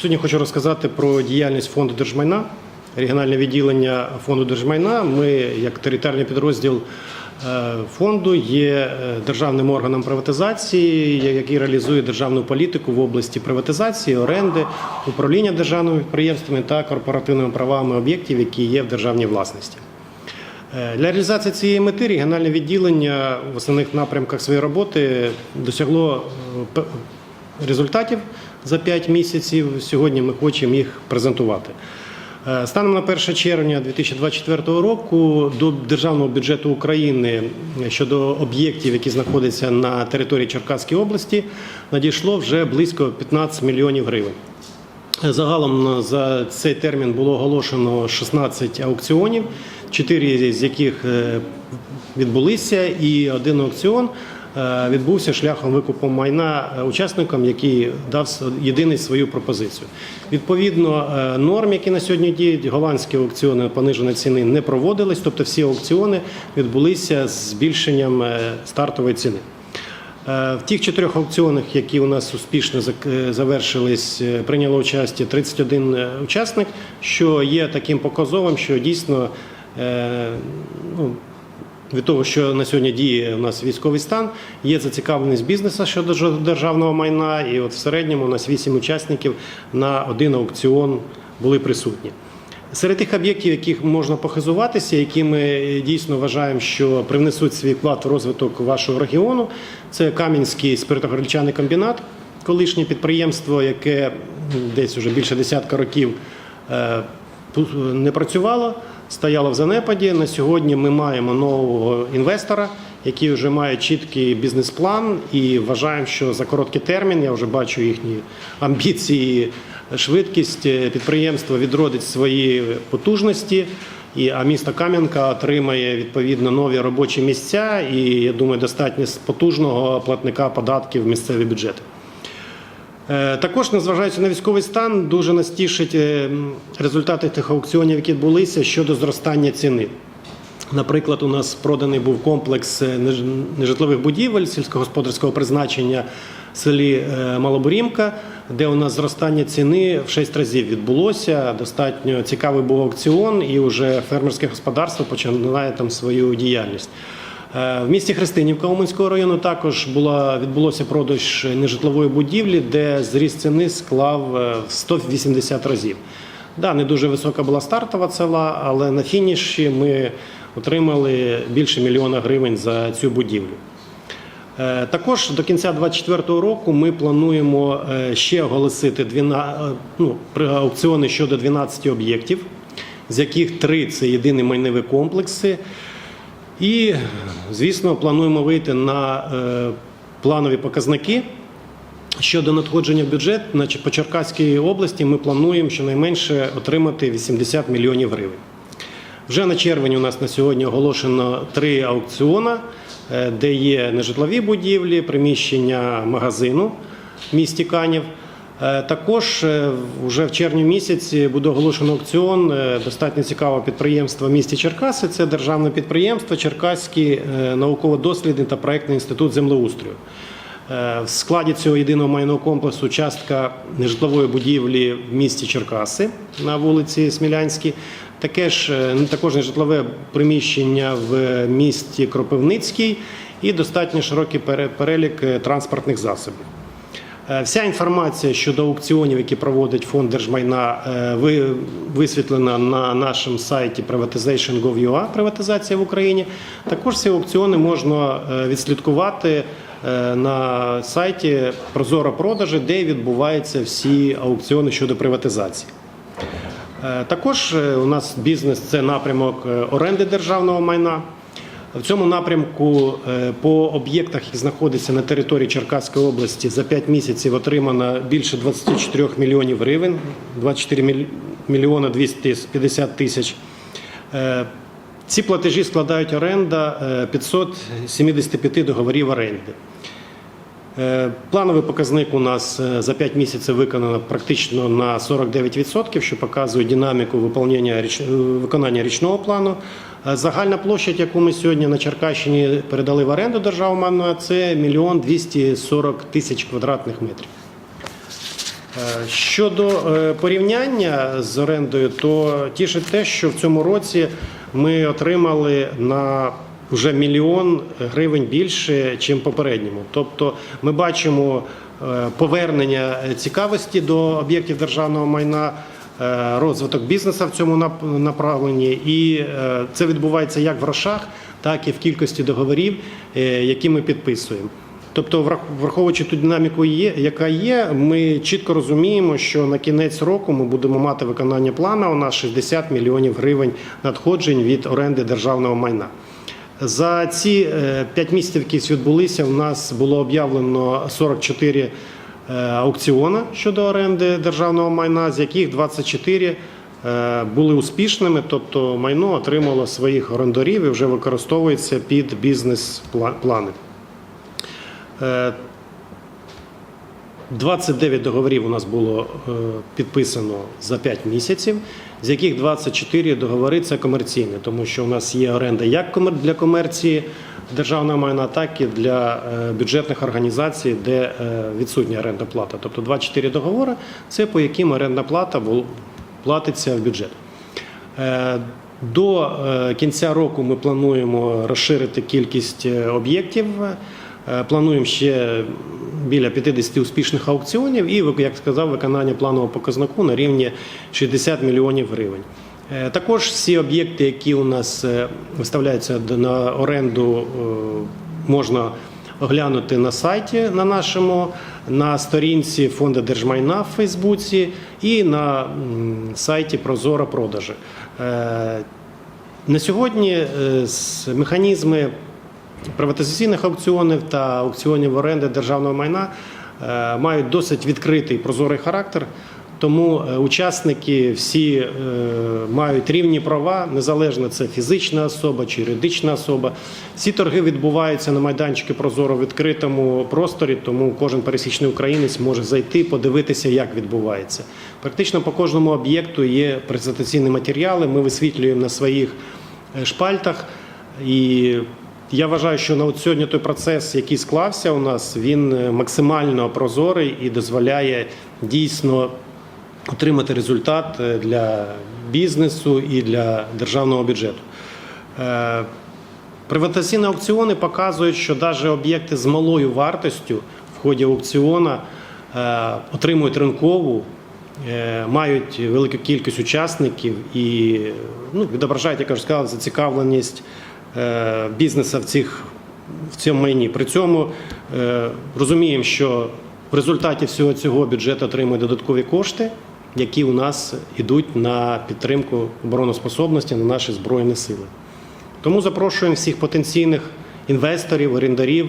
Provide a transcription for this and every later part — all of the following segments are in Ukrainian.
Сьогодні хочу розказати про діяльність фонду держмайна, регіональне відділення фонду держмайна. Ми, як територіальний підрозділ е, фонду, є е, державним органом приватизації, який реалізує державну політику в області приватизації, оренди, управління державними підприємствами та корпоративними правами об'єктів, які є в державній власності. Е, Для реалізації цієї мети регіональне відділення в основних напрямках своєї роботи досягло результатів за 5 місяців. Сьогодні ми хочемо їх презентувати. Е, Станом на 1 червня 2024 року до державного бюджету України щодо об'єктів, які знаходяться на території Черкаської області, надійшло вже близько 15 мільйонів гривень. Загалом за цей термін було оголошено 16 аукціонів, 4 з яких е, відбулися, і один аукціон відбувся шляхом викупу майна е, учасникам, який дав єдиний свою пропозицію. Відповідно е, норм, які на сьогодні діють, голландські аукціони пониженої ціни не проводились, тобто всі аукціони відбулися з збільшенням е, стартової ціни. Е, В тих чотирьох аукціонах, які у нас успішно е, завершились, е, прийняло участь 31 е, учасник, що є таким показовим, що дійсно е, ну, від того, що на сьогодні діє у нас військовий стан, є зацікавленість бізнесу щодо державного майна, і от в середньому у нас 8 учасників на один аукціон були присутні. Серед тих об'єктів, яких можна похизуватися, які ми е, дійсно вважаємо, що привнесуть свій вклад в розвиток вашого регіону, це Кам'янський спиртогорільчаний комбінат, колишнє підприємство, яке десь уже більше десятка років е, не працювало, стояло в занепаді. На сьогодні ми маємо нового інвестора, який вже має чіткий бізнес-план, і вважаємо, що за короткий термін я вже бачу їхні амбіції, швидкість. е, Підприємство відродить свої потужності. І, а місто Кам'янка отримає відповідно нові робочі місця і я думаю, достатньо потужного платника податків в місцеві бюджети. Е, Також, незважаючи на військовий стан, дуже нас тішить е, результати тих аукціонів, які відбулися щодо зростання ціни. Наприклад, у нас проданий був комплекс е, нежитлових будівель сільськогосподарського призначення в селі Малобурімка, де у нас зростання ціни в 6 разів відбулося. Достатньо цікавий був аукціон, і вже фермерське господарство починає там свою діяльність. Е, В місті Христинівка Уманського району також була, відбулося продаж нежитлової будівлі, де зріст ціни склав е, в 180 разів. Да, не дуже висока була стартова ціна, але на фініші ми отримали більше мільйона гривень за цю будівлю. Е, Також до кінця 2024 року ми плануємо ще оголосити 12, е, ну, аукціони щодо 12 об'єктів, з яких три це єдині майнові комплекси. І, звісно, плануємо вийти на е, планові показники. Щодо надходження в бюджет, по Черкаській області ми плануємо щонайменше отримати 80 мільйонів гривень. Вже на червень у нас на сьогодні оголошено три аукціони, е, де є нежитлові будівлі, приміщення магазину в місті Канів. Е, Також е, вже в червні місяці буде оголошено аукціон е, достатньо цікавого підприємства в місті Черкаси. Це державне підприємство Черкаський науково-дослідний та проектний інститут землеустрою. В складі цього єдиного майнового комплексу частка нежитлової будівлі в місті Черкаси на вулиці Смілянській. Таке ж також нежитлове приміщення в місті Кропивницький і достатньо широкий перелік транспортних засобів. Е, Вся інформація щодо аукціонів, які проводить фонд держмайна, е, ви- висвітлена на нашому сайті privatization.gov.ua приватизація в Україні. Також ці аукціони можна е, відслідкувати на сайті Прозоро продажі, де відбуваються всі аукціони щодо приватизації. Також у нас бізнес це напрямок оренди державного майна. В цьому напрямку е, по об'єктах, які знаходяться на території Черкаської області, за 5 місяців отримано більше 24 мільйонів гривень, 24 міль- мільйона 250 тисяч. Е, Ці платежі складають оренда е, 575 договорів оренди. Е, Плановий показник у нас е, за 5 місяців виконано практично на 49%, що показує динаміку виконання, е, річного плану. Загальна площа, яку ми сьогодні на Черкащині передали в оренду державного, це 1 мільйон 240 тисяч квадратних метрів. Щодо порівняння з орендою, то тішить те, що в цьому році ми отримали на вже мільйон гривень більше, ніж попередньому. Тобто ми бачимо е, повернення цікавості до об'єктів державного майна, е, розвиток бізнесу в цьому направленні, і е, це відбувається як в грошах, так і в кількості договорів, які ми підписуємо. Тобто, враховуючи ту динаміку, яка є, ми чітко розуміємо, що на кінець року ми будемо мати виконання плану. У нас 60 мільйонів гривень надходжень від оренди державного майна. За ці 5 місяців, які відбулися, у нас було об'явлено 44 е, аукціони щодо оренди державного майна, з яких 24 е, були успішними, тобто майно отримало своїх орендарів і вже використовується під бізнес-плани. Е, 29 договорів у нас було е, підписано за 5 місяців, з яких 24 договори це комерційні, тому що у нас є оренда як для комерції державного майна, так і для е, бюджетних організацій, де е, відсутня орендна плата. Тобто 24 договори це по яким орендна плата платиться в бюджет. Е, До кінця року ми плануємо розширити кількість об'єктів. Плануємо ще біля 50 успішних аукціонів і, як сказав, виконання планового показнику на рівні 60 мільйонів гривень. Е, Також всі об'єкти, які у нас е, виставляються на оренду, е, можна оглянути на сайті на нашому, на сторінці фонду держмайна в Фейсбуці і на сайті Прозоро продажі. На сьогодні механізми приватизаційних аукціонів та аукціонів оренди державного майна е, мають досить відкритий прозорий характер. Тому е, учасники всі е, мають рівні права, незалежно це фізична особа чи юридична особа. Ці торги відбуваються на майданчики прозоро в відкритому просторі, тому кожен пересічний українець може зайти, подивитися, як відбувається. Практично по кожному об'єкту є презентаційні матеріали. Ми висвітлюємо на своїх шпальтах. І я вважаю, що на от сьогодні той процес, який склався у нас, він е, максимально прозорий і дозволяє дійсно отримати результат е, для бізнесу і для державного бюджету. Е, Приватизаційні аукціони показують, що навіть об'єкти з малою вартостю в ході аукціону е, отримують ринкову, мають велику кількість учасників і ну, відображають, як я вже сказав, зацікавленість е, бізнесу в, цих, в цьому майні. При цьому е, розуміємо, що в результаті всього цього бюджет отримує додаткові кошти, які у нас йдуть на підтримку обороноспособності на наші збройні сили. Тому запрошуємо всіх потенційних інвесторів, орендарів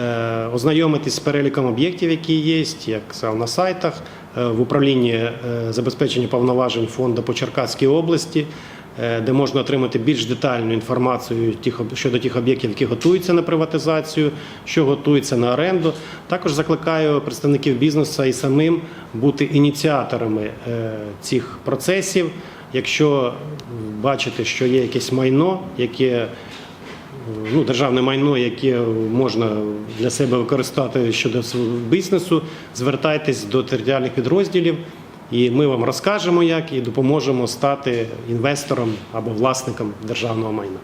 е, ознайомитись з переліком об'єктів, які є, як сказав, на сайтах, в управлінні забезпечення повноважень фонду по Черкаській області, де можна отримати більш детальну інформацію щодо тих об'єктів, які готуються на приватизацію, що готується на оренду. Також закликаю представників бізнесу і самим бути ініціаторами е, цих процесів. Якщо бачите, що є якесь майно, яке ну, державне майно, яке можна для себе використати щодо бізнесу, звертайтесь до територіальних підрозділів, і ми вам розкажемо, як і допоможемо стати інвестором або власником державного майна.